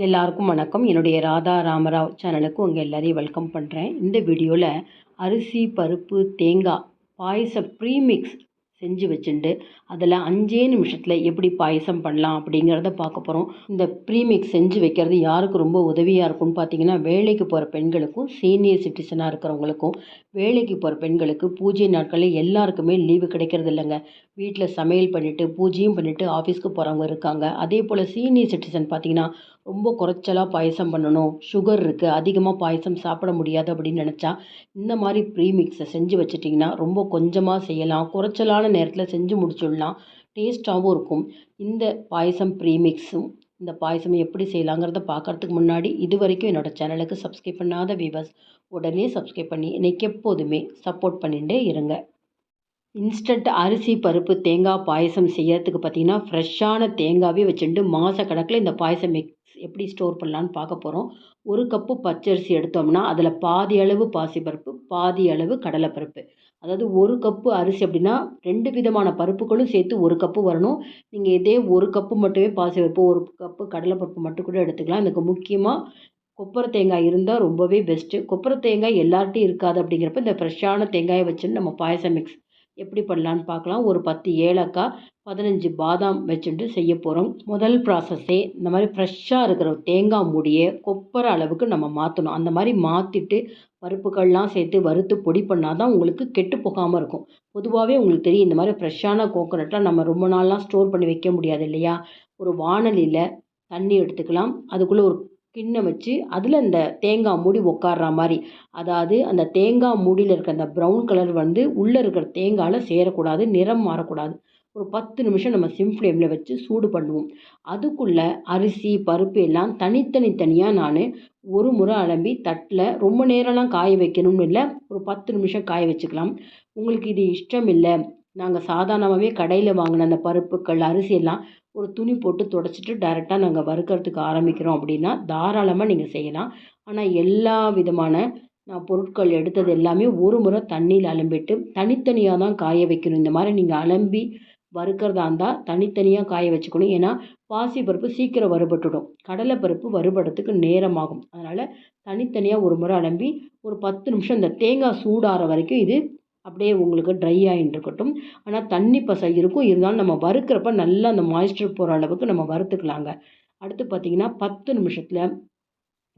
எல்லாருக்கும் வணக்கம். என்னுடைய ராதா ராமராவ் சேனலுக்கு உங்கள் எல்லாரையும் வெல்கம் பண்ணுறேன் இந்த வீடியோவில் அரிசி பருப்பு தேங்காய் பாயச ப்ரீமிக்ஸ் செஞ்சு வச்சுண்டு அதில் அஞ்சே நிமிஷத்தில் எப்படி பாயசம் பண்ணலாம் அப்படிங்கிறத பார்க்க போகிறோம். இந்த ப்ரீமிக்ஸ் செஞ்சு வைக்கிறது யாருக்கு ரொம்ப உதவியாக இருக்கும்னு பார்த்தீங்கன்னா வேலைக்கு போகிற பெண்களுக்கும் சீனியர் சிட்டிசனாக இருக்கிறவங்களுக்கும் வேலைக்கு போகிற பெண்களுக்கு பூஜை நாட்களில் எல்லாருக்குமே லீவு கிடைக்கிறது இல்லைங்க. வீட்டில் சமையல் பண்ணிவிட்டு பூஜையும் பண்ணிவிட்டு ஆஃபீஸ்க்கு போகிறவங்க இருக்காங்க. அதே போல் சீனியர் சிட்டிசன் பார்த்தீங்கன்னா ரொம்ப குறைச்சலாக பாயசம் பண்ணணும். சுகர் இருக்குது அதிகமாக பாயசம் சாப்பிட முடியாது அப்படின்னு நினச்சா இந்த மாதிரி ப்ரீமிக்ஸை செஞ்சு வச்சிட்டிங்கன்னா ரொம்ப கொஞ்சமாக செய்யலாம். குறைச்சலான நேரத்தில் செஞ்சு முடிச்சிடலாம். டேஸ்ட்டாகவும் இருக்கும். இந்த பாயசம் ப்ரீமிக்ஸும் இந்த பாயசம் எப்படி செய்யலாங்கிறத பார்க்குறதுக்கு முன்னாடி இது வரைக்கும் என்னோடய சேனலுக்கு சப்ஸ்கிரைப் பண்ணாத வியூவர்ஸ் உடனே சப்ஸ்கிரைப் பண்ணி எனக்கு எப்போதுமே சப்போர்ட் பண்ணிகிட்டே இருங்க. இன்ஸ்டன்ட் அரிசி பருப்பு தேங்காய் பாயசம் செய்யறதுக்கு பார்த்தீங்கன்னா ஃப்ரெஷ்ஷான தேங்காவே வச்சுட்டு மாத கணக்கில் இந்த பாயசம் மிக்ஸ் எப்படி ஸ்டோர் பண்ணலான்னு பார்க்க போகிறோம் ஒரு கப்பு பச்சரிசி எடுத்தோம்னா அதில் பாதி அளவு பாசிப்பருப்பு பாதி அளவு கடலைப்பருப்பு. அதாவது ஒரு கப்பு அரிசி அப்படின்னா ரெண்டு விதமான பருப்புகளும் சேர்த்து ஒரு கப்பு வரணும். நீங்கள் இதே ஒரு கப்பு மட்டுமே பாசிப்பருப்பு ஒரு கப்பு கடலைப்பருப்பு மட்டும் கூட எடுத்துக்கலாம். எனக்கு முக்கியமாக கொப்பரை தேங்காய் இருந்தால் ரொம்பவே பெஸ்ட்டு கொப்பரை தேங்காய் எல்லார்ட்டையும் இருக்காது அப்படிங்கிறப்ப இந்த ஃப்ரெஷ்ஷான தேங்காயை வச்சுன்னு நம்ம பாயசம் மிக்ஸ் எப்படி பண்ணலான்னு பார்க்கலாம். ஒரு பத்து ஏலக்காய் பதினஞ்சு பாதாம் வச்சுட்டு செய்ய போகிறோம் முதல் ப்ராசஸ்ஸே இந்த மாதிரி ஃப்ரெஷ்ஷாக இருக்கிற தேங்காய் மூடியை கொப்பரை அளவுக்கு நம்ம மாற்றணும் அந்த மாதிரி மாற்றிட்டு பருப்புகள்லாம் சேர்த்து வறுத்து பொடி பண்ணால் தான் உங்களுக்கு கெட்டு போகாமல் இருக்கும். பொதுவாகவே உங்களுக்கு தெரியும் இந்த மாதிரி ஃப்ரெஷ்ஷான கோகோனட்லாம் நம்ம ரொம்ப நாள்லாம் ஸ்டோர் பண்ணி வைக்க முடியாது இல்லையா? ஒரு வானலியில் தண்ணி எடுத்துக்கலாம். அதுக்குள்ளே ஒரு கிண்ணம் வச்சு அதில் இந்த தேங்காய் மூடி உட்கார்றா மாதிரி. அதாவது அந்த தேங்காய் மூடியில் இருக்க அந்த ப்ரௌன் கலர் வந்து உள்ளே இருக்கிற தேங்காயில் சேரக்கூடாது நிறம் மாறக்கூடாது. ஒரு பத்து நிமிஷம் நம்ம சிம் ஃப்ளேமில் வச்சு சூடு பண்ணுவோம். அதுக்குள்ளே அரிசி பருப்பு எல்லாம் தனித்தனி தனியாக நான் ஒரு முறை அலம்பி தட்டில் ரொம்ப நேரம்லாம் காய வைக்கணும்னு இல்லை ஒரு பத்து நிமிஷம் காய வச்சுக்கலாம். உங்களுக்கு இது இஷ்டம் இல்லை நாங்கள் சாதாரணமாகவே கடையில் வாங்கின அந்த பருப்புக்கள் அரிசி எல்லாம் ஒரு துணி போட்டு துடைச்சிட்டு டேரெக்டாக நாங்கள் வறுக்கிறதுக்கு ஆரம்பிக்கிறோம் அப்படின்னா தாராளமாக நீங்கள் செய்யலாம். ஆனால் எல்லா விதமான நான் பொருட்கள் எடுத்தது எல்லாமே ஒரு முறை தண்ணியில் அலம்பிட்டு தனித்தனியாக தான் காய வைக்கணும். இந்த மாதிரி நீங்கள் அலம்பி வறுக்கிறதா இருந்தால் தனித்தனியாக காய வச்சுக்கணும். ஏன்னா பாசிப்பருப்பு சீக்கிரம் வறுபட்டுடும். கடலைப்பருப்பு வறுபடுறதுக்கு நேரமாகும். அதனால் தனித்தனியாக ஒரு முறை அலம்பி ஒரு பத்து நிமிஷம் இந்த தேங்காய் சூடாகிற வரைக்கும் இது அப்படியே உங்களுக்கு ட்ரை ஆகிட்டு இருக்கட்டும். ஆனால் தண்ணி பசை இருக்கும். இருந்தாலும் நம்ம வறுக்கிறப்ப நல்லா அந்த மாய்ஸ்டர் போகிற அளவுக்கு நம்ம வறுத்துக்கலாங்க. அடுத்து பார்த்திங்கன்னா பத்து நிமிஷத்தில்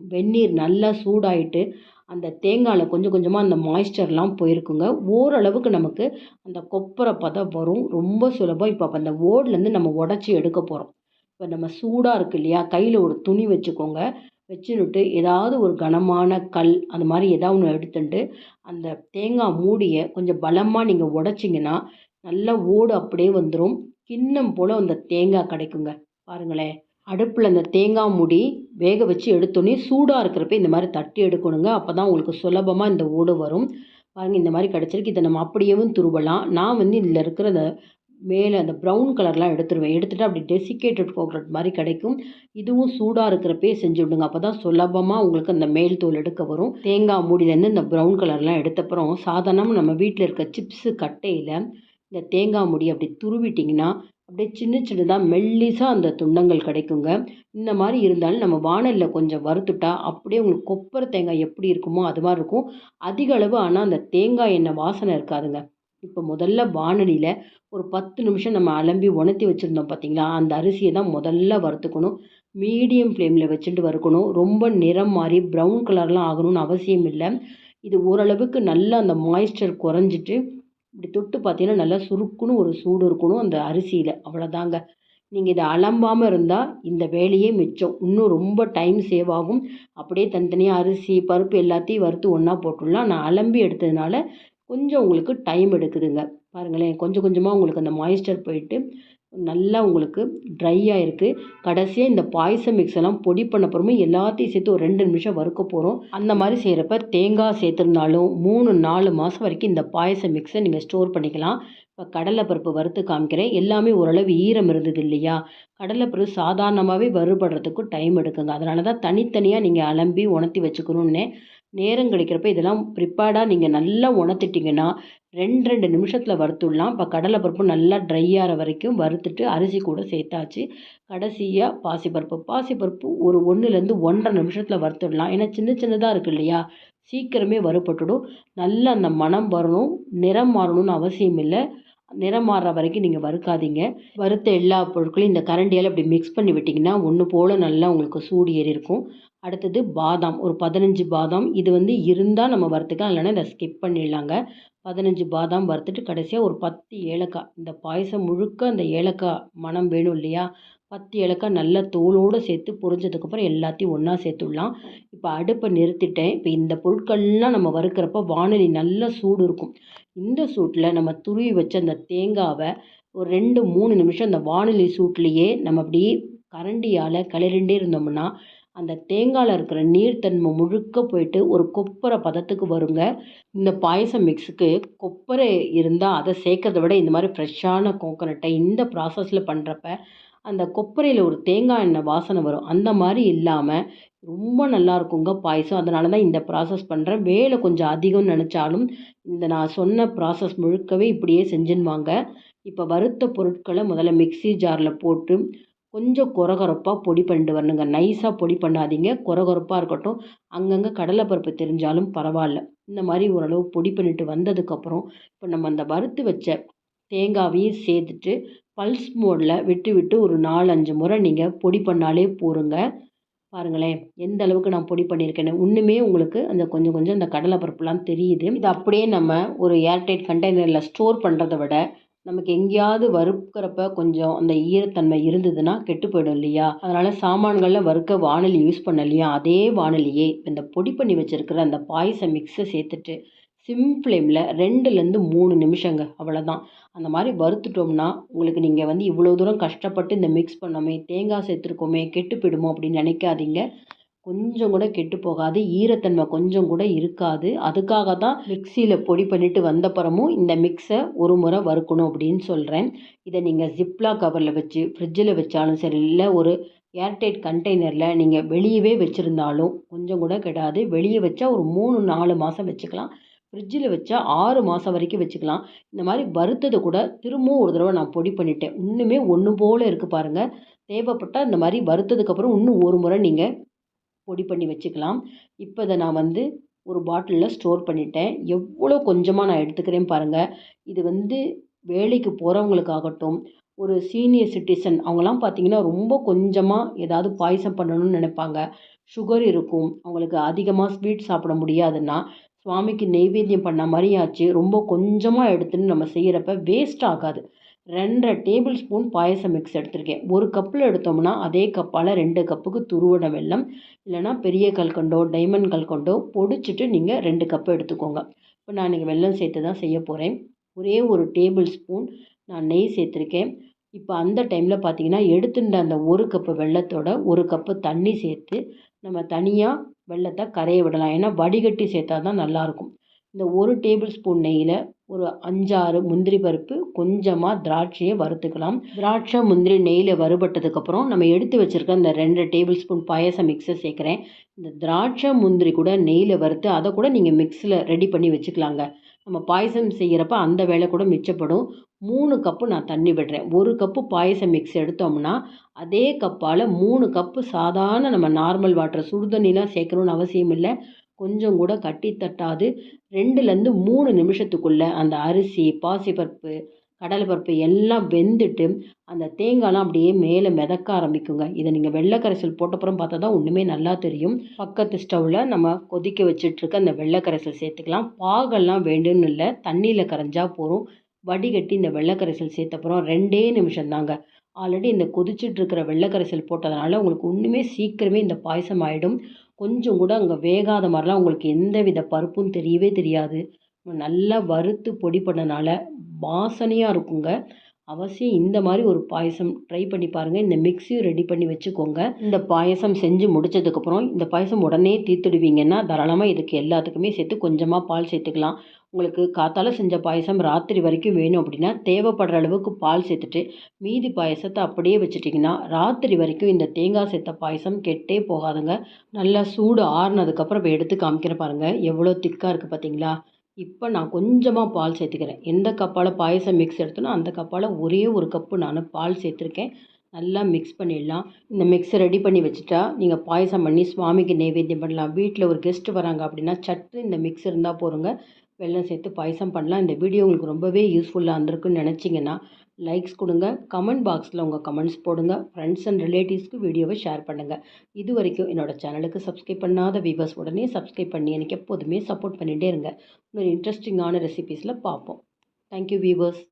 வெந்நீர் நல்லா சூடாயிட்டு அந்த தேங்காயில் கொஞ்சம் கொஞ்சமாக அந்த மாய்ஸ்டர்லாம் போயிருக்குங்க. ஓரளவுக்கு நமக்கு அந்த கொப்பரை பதம் வரும். ரொம்ப சுலபம். இப்போ அந்த ஓட்லேருந்து நம்ம உடச்சி எடுக்க போகிறோம் இப்போ நம்ம சூடாக இருக்கு இல்லையா? கையில் ஒரு துணி வச்சுக்கோங்க. வச்சுன்னுட்டு ஏதாவது ஒரு கனமான கல் அந்த மாதிரி ஏதாவது ஒன்று எடுத்துட்டு அந்த தேங்காய் மூடியை கொஞ்சம் பலமாக நீங்கள் உடச்சிங்கன்னா நல்லா ஓடு அப்படியே வந்துடும் கிண்ணம் போல் அந்த தேங்காய் கிடைக்குங்க. பாருங்களேன் அடுப்பில் அந்த தேங்காய் மூடி வேக வச்சு எடுத்தோடனே சூடாக இருக்கிறப்ப இந்த மாதிரி தட்டி எடுக்கணுங்க. அப்போ தான் உங்களுக்கு சுலபமாக இந்த ஓடு வரும். பாருங்கள் இந்த மாதிரி கிடச்சிருக்கு. இதை நம்ம அப்படியேவும் துருவலாம். நான் வந்து இதில் இருக்கிற அந்த மேலே அந்த ப்ரௌன் கலர்லாம் எடுத்துருவேன். எடுத்துகிட்டு அப்படி டெசிகேட்டட் கோக்ரட் மாதிரி கிடைக்கும். இதுவும் சூடாக இருக்கிறப்பே செஞ்சு விடுங்க. அப்போ தான் சுலபமாக உங்களுக்கு அந்த மேல் தோல் எடுக்க வரும். தேங்காய் மூடியிலேருந்து இந்த ப்ரௌன் கலர்லாம் எடுத்தப்புறம் சாதாரணமாக நம்ம வீட்டில் இருக்க சிப்ஸு கட்டையில் இந்த தேங்காய் மூடி அப்படி துருவிட்டிங்கன்னா அப்படியே சின்ன சின்னதாக மெல்லிசாக அந்த துண்டங்கள் கிடைக்குங்க. இந்த மாதிரி இருந்தாலும் நம்ம வானலில் கொஞ்சம் வறுத்துட்டா அப்படியே உங்களுக்கு கொப்பரை தேங்காய் எப்படி இருக்குமோ அது மாதிரி இருக்கும். அதிக அளவு ஆனால் அந்த தேங்காய் எண்ணெய் வாசனை இருக்காதுங்க. இப்போ முதல்ல வானலியில் ஒரு பத்து நிமிஷம் நம்ம அலம்பி உணர்த்தி வச்சுருந்தோம் பார்த்தீங்களா அந்த அரிசியை தான் முதல்ல வறுத்துக்கணும். மீடியம் ஃப்ளேமில் வச்சுட்டு வறுக்கணும். ரொம்ப நிறம் மாறி ப்ரௌன் கலர்லாம் ஆகணும்னு அவசியம் இல்லை. இது ஓரளவுக்கு நல்லா அந்த மாய்ஸ்டர் குறைஞ்சிட்டு இப்படி தொட்டு பார்த்தீங்கன்னா நல்லா சுருக்குன்னு ஒரு சூடு இருக்கணும் அந்த அரிசியில். அவ்வளோதாங்க நீங்கள் இதை அலம்பாமல் இருந்தால் இந்த வேலையே மிச்சம். இன்னும் ரொம்ப டைம் சேவ் ஆகும். அப்படியே தனித்தனியாக அரிசி பருப்பு எல்லாத்தையும் வறுத்து ஒன்றா போட்டுடலாம். நான் அலம்பி எடுத்ததுனால கொஞ்சம் உங்களுக்கு டைம் எடுக்குதுங்க. பாருங்களேன் கொஞ்சம் கொஞ்சமாக உங்களுக்கு அந்த மாய்ஸ்டர் போயிட்டு நல்லா உங்களுக்கு ட்ரை இருக்குது கடைசியாக இந்த பாயசம் மிக்ஸ் எல்லாம் பொடி பண்ண அப்புறமே எல்லாத்தையும் சேர்த்து ஒரு ரெண்டு நிமிஷம் வறுக்க போகிறோம் அந்த மாதிரி செய்கிறப்ப தேங்காய் சேர்த்துருந்தாலும் மூணு நாலு மாதம் வரைக்கும் இந்த பாயசம் மிக்ஸை நீங்கள் ஸ்டோர் பண்ணிக்கலாம். இப்போ கடலைப்பருப்பு வறுத்து காமிக்கிறேன். எல்லாமே ஓரளவு ஈரம் இருந்தது இல்லையா? கடலைப்பருப்பு சாதாரணமாகவே வறுபடுறதுக்கும் டைம் எடுக்குங்க. அதனால தான் தனித்தனியாக நீங்கள் அலம்பி உணர்த்தி வச்சுக்கணுன்னே நேரம் கிடைக்கிறப்ப இதெல்லாம் ப்ரிப்பேர்டாக நீங்கள் நல்லா உணர்த்திட்டிங்கன்னா ரெண்டு ரெண்டு நிமிஷத்தில் வறுத்துடலாம். இப்போ கடலைப்பருப்பு நல்லா ட்ரை ஆகிற வரைக்கும் வறுத்துட்டு அரிசி கூட சேர்த்தாச்சு. கடைசியாக பாசிப்பருப்பு. பாசிப்பருப்பு ஒரு ஒன்றுலேருந்து ஒன்றரை நிமிஷத்தில் வறுத்துடலாம். ஏன்னா சின்ன சின்னதாக இருக்குது இல்லையா? சீக்கிரமே வறுபட்டுடும். நல்லா அந்த மணம் வரணும் நிறம் மாறணும்னு அவசியம் இல்லை நிறம் மாறுற வரைக்கும் நீங்கள் வறுக்காதீங்க. வறுத்த எல்லா பொருட்களையும் இந்த கரண்டியால் இப்படி மிக்ஸ் பண்ணி விட்டிங்கன்னா ஒன்று போல் நல்லா உங்களுக்கு சூடு ஏறி இருக்கும். அடுத்தது பாதாம். ஒரு பதினஞ்சு பாதாம். இது வந்து இருந்தால் நம்ம வறுத்துக்கலாம். இல்லைன்னா இதை ஸ்கிப் பண்ணிடலாங்க. பதினஞ்சு பாதாம் வறுத்துட்டு கடைசியாக ஒரு பத்து ஏலக்காய். இந்த பாயசம் முழுக்க அந்த ஏலக்காய் மனம் வேணும் இல்லையா? பத்து ஏலக்காய் நல்லா தோலோடு சேர்த்து பொரிஞ்சதுக்கப்புறம் எல்லாத்தையும் ஒன்றா சேர்த்துடலாம். இப்போ அடுப்பை நிறுத்திட்டேன். இப்போ இந்த பொருட்கள்லாம் நம்ம வறுக்கிறப்ப வானொலி நல்லா சூடு இருக்கும். இந்த சூட்டில் நம்ம துருவி வச்ச அந்த தேங்காவை ஒரு ரெண்டு மூணு நிமிஷம் அந்த வானொலி சூட்லேயே நம்ம அப்படியே கரண்டியால் கிளறிண்டே இருந்தோம்னா அந்த தேங்காயில் இருக்கிற நீர்த்தன்மை முழுக்க போயிட்டு ஒரு கொப்பரை பதத்துக்கு வருங்க. இந்த பாயசம் மிக்ஸுக்கு கொப்பரை இருந்தால் அதை சேர்க்கறத விட இந்த மாதிரி ஃப்ரெஷ்ஷான கோகனட்டை இந்த ப்ராசஸில் பண்ணுறப்ப அந்த கொப்பரையில் ஒரு தேங்காய் எண்ணெய் வாசனை வரும். அந்த மாதிரி இல்லாமல் ரொம்ப நல்லா இருக்குங்க பாயசம். அதனால தான் இந்த ப்ராசஸ் பண்ணுறேன் வேலை கொஞ்சம் அதிகம்னு நினச்சாலும் இந்த நான் சொன்ன ப்ராசஸ் முழுக்கவே இப்படியே செஞ்சுன்னுவாங்க இப்போ வறுத்த பொருட்களை முதல்ல மிக்ஸி ஜாரில் போட்டு கொஞ்சம் கொரகொரப்பாக பொடி பண்ணிட்டு வரணுங்க. நைஸாக பொடி பண்ணாதீங்க. கொரகொரப்பாக இருக்கட்டும். அங்கங்கே கடலைப்பருப்பு தெரிஞ்சாலும் பரவாயில்ல. இந்த மாதிரி ஓரளவு பொடி பண்ணிட்டு வந்ததுக்கப்புறம் இப்போ நம்ம அந்த வறுத்து வச்ச தேங்காவையும் சேர்த்துட்டு பல்ஸ் மோடில் விட்டு விட்டு ஒரு நாலு அஞ்சு முறை நீங்கள் பொடி பண்ணாலே போருங்க. பாருங்களேன் எந்த அளவுக்கு நான் பொடி பண்ணியிருக்கேன்னு. இன்னுமே உங்களுக்கு அந்த கொஞ்சம் கொஞ்சம் அந்த கடலை பருப்புலாம் தெரியுது. இது அப்படியே நம்ம ஒரு ஏர்டைட் கண்டெய்னரில் ஸ்டோர் பண்ணுறத விட நமக்கு எங்கேயாவது வறுக்கிறப்ப கொஞ்சம் அந்த ஈரத்தன்மை இருந்ததுன்னா கெட்டு போயிடும் இல்லையா? அதனால் சாமான்களில் வறுக்க வானொலி யூஸ் பண்ண இல்லையா அதே வானொலியே இந்த பொடி பண்ணி வச்சுருக்கிற அந்த பாயசம் மிக்ஸை சேர்த்துட்டு சிம் ஃப்ளேமில் ரெண்டுலேருந்து மூணு நிமிஷங்க அவ்வளோதான் அந்த மாதிரி வறுத்துட்டோம்னா உங்களுக்கு நீங்கள் வந்து இவ்வளோ தூரம் கஷ்டப்பட்டு இந்த மிக்ஸ் பண்ணோமே தேங்காய் சேர்த்துருக்கோமே கெட்டு போயிடுமோ அப்படின்னு நினைக்காதீங்க. கொஞ்சம் கூட கெட்டு போகாது ஈரத்தன்மை கொஞ்சம் கூட இருக்காது. அதுக்காக தான் மிக்சியில் பொடி பண்ணிவிட்டு வந்தப்புறமும் இந்த மிக்ஸை ஒரு முறை வறுக்கணும் அப்படின்னு சொல்கிறேன் இதை நீங்கள் ஜிப்லா கவரில் வச்சு ஃப்ரிட்ஜில் வச்சாலும் சரி இல்லை ஒரு ஏர்டைட் கண்டெய்னரில் நீங்கள் வெளியவே வச்சுருந்தாலும் கொஞ்சம் கூட கெடாது. வெளியே வச்சா ஒரு மூணு நாலு மாதம் வச்சுக்கலாம். ஃப்ரிட்ஜில் வச்சா ஆறு மாதம் வரைக்கும் வச்சுக்கலாம். இந்த மாதிரி வறுத்ததை கூட திரும்பவும் ஒரு தடவை நான் பொடி பண்ணிட்டேன். இன்னுமே ஒன்று போல் இருக்குது பாருங்கள் தேவைப்பட்டால் இந்த மாதிரி வறுத்ததுக்கப்புறம் இன்னும் ஒரு முறை நீங்கள் பொடி பண்ணி வச்சுக்கலாம். இப்போ இதை நான் வந்து ஒரு பாட்டிலில் ஸ்டோர் பண்ணிட்டேன். எவ்வளோ கொஞ்சமாக நான் எடுத்துக்கிறேன் பாருங்கள் இது வந்து வேலைக்கு போகிறவங்களுக்காகட்டும் ஒரு சீனியர் சிட்டிசன் அவங்களாம் பார்த்திங்கன்னா ரொம்ப கொஞ்சமாக ஏதாவது பாயசம் பண்ணணும்னு நினைப்பாங்க. சுகர் இருக்கும். அவங்களுக்கு அதிகமாக ஸ்வீட் சாப்பிட முடியாதுன்னா சுவாமிக்கு நெய்வேத்தியம் பண்ண மாதிரி ஆச்சு ரொம்ப கொஞ்சமாக எடுத்துன்னு நம்ம செய்கிறப்ப வேஸ்ட் ஆகாது. ரெண்டரை டேபிள் ஸ்பூன் பாயசம் மிக்ஸ் எடுத்திருக்கேன். ஒரு கப்பில் எடுத்தோம்னா அதே கப்பால் ரெண்டு கப்புக்கு துருவட வெல்லம் இல்லைனா பெரிய கல்கண்டோ டைமண்ட் கல்கண்டோ பொடிச்சிட்டு நீங்கள் ரெண்டு கப்பு எடுத்துக்கோங்க. இப்போ நான் இன்றைக்கி வெல்லம் சேர்த்து தான் செய்ய போகிறேன் ஒரே ஒரு டேபிள் ஸ்பூன் நான் நெய் சேர்த்துருக்கேன். இப்போ அந்த டைமில் பார்த்தீங்கன்னா எடுத்துட்ட அந்த ஒரு கப்பு வெள்ளத்தோட ஒரு கப்பு தண்ணி சேர்த்து நம்ம தனியாக வெல்லத்தை கரைய விடலாம். ஏன்னா வடிகட்டி சேர்த்தா தான் நல்லாயிருக்கும் இந்த ஒரு டேபிள் ஸ்பூன் நெய்யில் ஒரு அஞ்சாறு முந்திரி பருப்பு கொஞ்சமாக திராட்சையை வறுத்துக்கலாம். திராட்சை முந்திரி நெய்யில் வறுபட்டதுக்கப்புறம் நம்ம எடுத்து வச்சுருக்க இந்த ரெண்டு டேபிள் ஸ்பூன் பாயசம் மிக்ஸை சேர்க்குறேன். இந்த திராட்சை முந்திரி கூட நெய்யில் வறுத்து அதை கூட நீங்கள் மிக்ஸில் ரெடி பண்ணி வச்சுக்கலாங்க. நம்ம பாயசம் செய்கிறப்ப அந்த வேலை கூட மிச்சப்படும். மூணு கப்பு நான் தண்ணி விடுறேன். ஒரு கப்பு பாயசம் மிக்ஸ் எடுத்தோம்னா அதே கப்பால் மூணு கப்பு சாதாரண நம்ம நார்மல் வாட்டர் சுடு தண்ணிலாம் சேர்க்கணுன்னு அவசியம் இல்லை. கொஞ்சம் கூட கட்டி தட்டாது. ரெண்டுலேருந்து மூணு நிமிஷத்துக்குள்ளே அந்த அரிசி பாசிப்பருப்பு கடலைப்பருப்பு எல்லாம் வெந்துட்டு அந்த தேங்காய்லாம் அப்படியே மேலே மிதக்க ஆரம்பிக்குங்க. இதை நீங்கள் வெள்ளைக்கரைசல் போட்டப்புறம் பார்த்தா தான் ஒன்றுமே நல்லா தெரியும். பக்கத்து ஸ்டவ்வில் நம்ம கொதிக்க வச்சுட்ருக்க அந்த வெள்ளை கரைசல் சேர்த்துக்கலாம். பாகெல்லாம் வேண்டும்னு இல்லை தண்ணியில் கரைஞ்சா போகும் வடிகட்டி இந்த வெள்ளைக்கரைசல் சேர்த்தப்புறம் ரெண்டே நிமிஷம் தாங்க ஆல்ரெடி இந்த கொதிச்சிட்ருக்கிற வெள்ளை கரைசல் போட்டதுனால உங்களுக்கு ஒன்றுமே சீக்கிரமே இந்த பாயசம் ஆகிடும் கொஞ்சம் கூட அங்கே வேகாத மாதிரிலாம் உங்களுக்கு எந்த வித பருப்பும் தெரியவே தெரியாது. நல்லா வறுத்து பொடி பண்ணனால வாசனையாக இருக்குங்க. அவசியம் இந்த மாதிரி ஒரு பாயசம் ட்ரை பண்ணி பாருங்கள் இந்த மிக்ஸியும் ரெடி பண்ணி வச்சுக்கோங்க. இந்த பாயசம் செஞ்சு முடிச்சதுக்கப்புறம் இந்த பாயசம் உடனே தீர்த்துடுவீங்கன்னா தாராளமாக இதுக்கு எல்லாத்துக்குமே சேர்த்து கொஞ்சமாக பால் சேர்த்துக்கலாம். உங்களுக்கு காத்தால செஞ்ச பாயசம் ராத்திரி வரைக்கும் வேணும் அப்படின்னா தேவைப்படுற அளவுக்கு பால் சேர்த்துட்டு மீதி பாயசத்தை அப்படியே வச்சுட்டிங்கன்னா ராத்திரி வரைக்கும் இந்த தேங்காய் சேர்த்த பாயசம் கெட்டே போகாதுங்க. நல்லா சூடு ஆறுனதுக்கப்புறம் இப்போ எடுத்து காமிக்கிற பாருங்கள் எவ்வளோ திக்காக இருக்குது பார்த்தீங்களா இப்போ நான் கொஞ்சமாக பால் சேர்த்துக்கிறேன். எந்த கப்பால் பாயசம் மிக்ஸ் எடுத்தனோ அந்த கப்பால் ஒரே ஒரு கப்பு நான் பால் சேர்த்துருக்கேன். நல்லா மிக்ஸ் பண்ணிடலாம். இந்த மிக்ஸை ரெடி பண்ணி வச்சுட்டா நீங்கள் பாயசம் பண்ணி சுவாமிக்கு நைவேத்தியம் பண்ணலாம். வீட்டில் ஒரு கெஸ்ட்டு வராங்க அப்படின்னா சற்று இந்த மிக்ஸ் இருந்தால் போருங்க. வெள்ளம் சேர்த்து பாயசம் பண்ணலாம். இந்த வீடியோ உங்களுக்கு ரொம்பவே யூஸ்ஃபுல்லாக இருந்திருக்குன்னு நினச்சிங்கன்னா லைக்ஸ் கொடுங்க. கமெண்ட் பாக்ஸில் உங்கள் கமெண்ட்ஸ் போடுங்க. ஃப்ரெண்ட்ஸ் அண்ட் ரிலேட்டிவ்ஸ்க்கு வீடியோவை ஷேர் பண்ணுங்கள் இது வரைக்கும் என்னோடய சேனலுக்கு சப்ஸ்கிரைப் பண்ணாத வியூவர்ஸ் உடனே சப்ஸ்கிரைப் பண்ணி எனக்கு எப்போதுமே சப்போர்ட் பண்ணிகிட்டே இருங்க. இன்னொரு இன்ட்ரெஸ்டிங்கான ரெசிபீஸில் பார்ப்போம். Thank you viewers